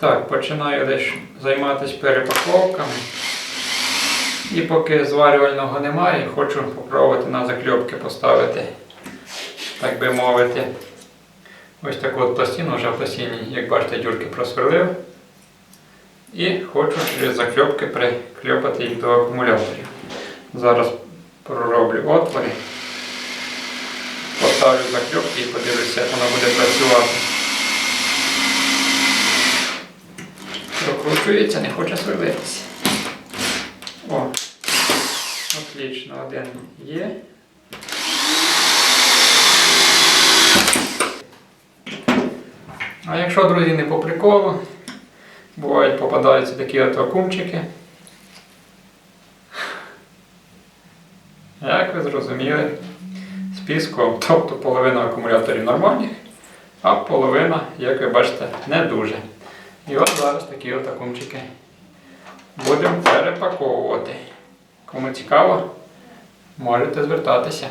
Так, починаю десь займатися перепаковками. І поки зварювального немає, хочу спробувати на закльопки поставити, так би мовити. Ось таку от пластину, вже пластині, як бачите, дюрки просверлив. І хочу через закльопки прикльопати їх до акумуляторів. Зараз пророблю отвори, поставлю закльопки і подивлюся, як воно буде працювати. Прокручується, не хоче сверлитися. О, отлично, один є. А якщо, друзі, не по приколу, бувають попадаються такі от вакуумчики. Як ви зрозуміли, з піском, тобто половина акумуляторів нормальних, а половина, як ви бачите, не дуже. І от зараз такі от будемо перепаковувати. Кому цікаво, можете звертатися.